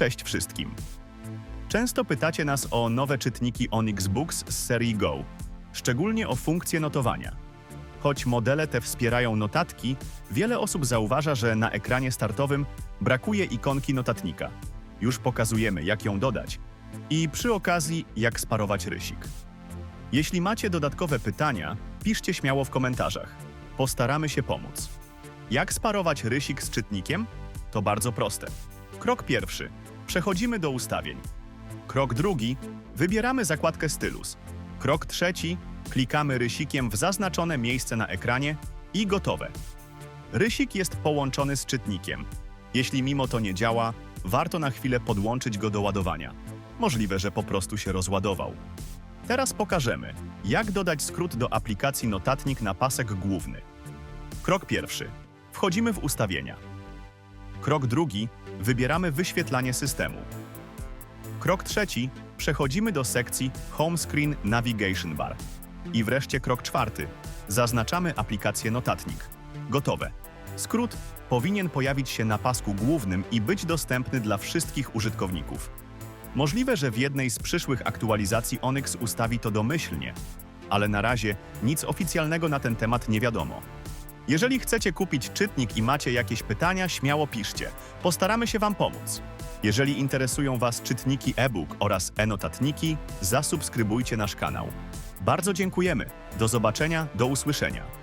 Cześć wszystkim. Często pytacie nas o nowe czytniki Onyx Books z serii Go, szczególnie o funkcję notowania. Choć modele te wspierają notatki, wiele osób zauważa, że na ekranie startowym brakuje ikonki notatnika. Już pokazujemy, jak ją dodać. I przy okazji, jak sparować rysik. Jeśli macie dodatkowe pytania, piszcie śmiało w komentarzach. Postaramy się pomóc. Jak sparować rysik z czytnikiem? To bardzo proste. Krok pierwszy. Przechodzimy do ustawień. Krok drugi. Wybieramy zakładkę Stylus. Krok trzeci. Klikamy rysikiem w zaznaczone miejsce na ekranie i gotowe. Rysik jest połączony z czytnikiem. Jeśli mimo to nie działa, warto na chwilę podłączyć go do ładowania. Możliwe, że po prostu się rozładował. Teraz pokażemy, jak dodać skrót do aplikacji Notatnik na pasek główny. Krok pierwszy. Wchodzimy w ustawienia. Krok drugi. Wybieramy wyświetlanie systemu. Krok trzeci. Przechodzimy do sekcji Home Screen Navigation Bar. I wreszcie krok czwarty. Zaznaczamy aplikację Notatnik. Gotowe. Skrót powinien pojawić się na pasku głównym i być dostępny dla wszystkich użytkowników. Możliwe, że w jednej z przyszłych aktualizacji Onyx ustawi to domyślnie, ale na razie nic oficjalnego na ten temat nie wiadomo. Jeżeli chcecie kupić czytnik i macie jakieś pytania, śmiało piszcie. Postaramy się Wam pomóc. Jeżeli interesują Was czytniki e-book oraz e-notatniki, zasubskrybujcie nasz kanał. Bardzo dziękujemy. Do zobaczenia, do usłyszenia.